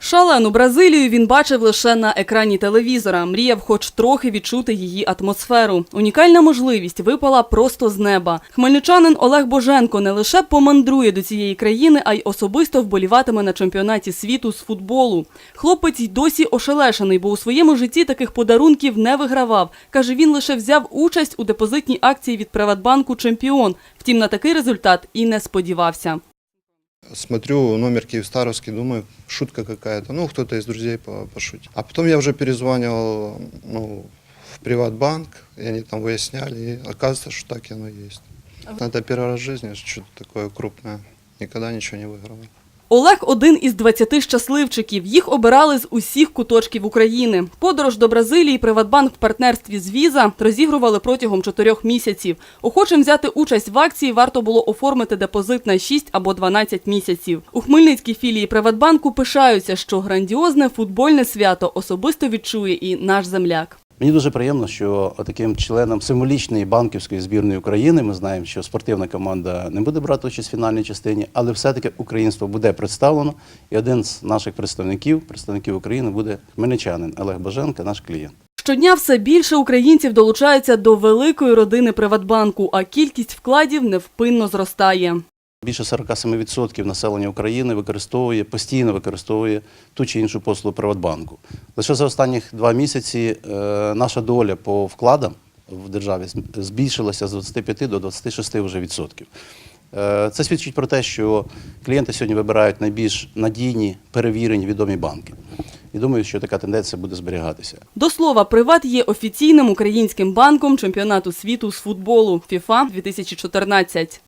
Шалену Бразилію він бачив лише на екрані телевізора. Мріяв хоч трохи відчути її атмосферу. Унікальна можливість випала просто з неба. Хмельничанин Олег Боженко не лише помандрує до цієї країни, а й особисто вболіватиме на чемпіонаті світу з футболу. Хлопець й досі ошелешений, бо у своєму житті таких подарунків не вигравав. Каже, він лише взяв участь у депозитній акції від Приватбанку Чемпіон. Втім, на такий результат і не сподівався. Смотрю номер Киевстаровский, думаю, шутка какая-то. Ну, кто-то из друзей по- пошутил. А потом я уже перезванивал ну, в Приватбанк, и они там выясняли, и оказывается, что так и оно есть. Это первый раз в жизни, что-то такое крупное. Никогда ничего не выиграл. Олег один із 20 щасливчиків. Їх обирали з усіх куточків України. Подорож до Бразилії Приватбанк в партнерстві з Віза розігрували протягом чотирьох місяців. Охочим взяти участь в акції варто було оформити депозит на 6 або 12 місяців. У Хмельницькій філії Приватбанку пишаються, що грандіозне футбольне свято особисто відчує і наш земляк. Мені дуже приємно, що таким членом символічної банківської збірної України ми знаємо, що спортивна команда не буде брати участь в фінальній частині, але все-таки українство буде представлено. І один з наших представників, представників України, буде хмельничанин Олег Баженко, наш клієнт. Щодня все більше українців долучаються до великої родини Приватбанку, а кількість вкладів невпинно зростає. Більше 47% населення України використовує постійно використовує ту чи іншу послугу Приватбанку. Лише за останні два місяці е, наша доля по вкладам в державі збільшилася з 25 до 26 вже відсотків. Е, Це свідчить про те, що клієнти сьогодні вибирають найбільш надійні, перевірені, відомі банки. І думаю, що така тенденція буде зберігатися. До слова, Приват є офіційним українським банком чемпіонату світу з футболу FIFA 2014.